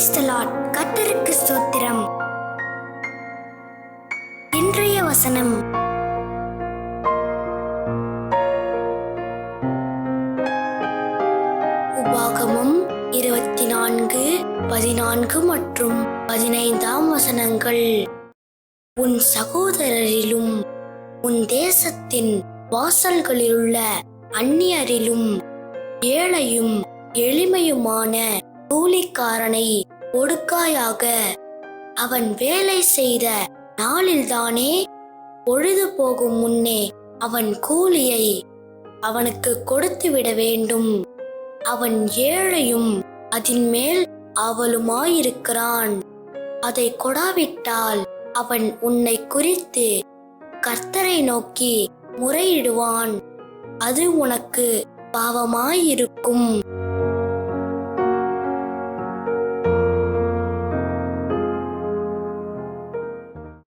கத்தருக்கு த ஸ்தோத்திரம். இன்றைய வசனம். உபாகமம் இருபத்தி நான்கு பதினான்கு மற்றும் பதினைந்தாம் வசனங்கள். உன் சகோதரரிலும் உன் தேசத்தின் வாசல்களிலுள்ள அந்நியரிலும் ஏழையும் எளிமையுமான கூலிக்காரனை ஒடுக்காயாக. அவன் வேலை செய்த நாளில்தானே பொழுது போகும் முன்னே அவன் கூலியை அவனுக்கு கொடுத்து விட வேண்டும். அவன் ஏழையும் அதன் மேல் ஆவலுமாயிருக்கிறான். அதை கொடாவிட்டால் அவன் உன்னை குறித்து கர்த்தரை நோக்கி முறையிடுவான். அது உனக்கு பாவமாயிருக்கும்.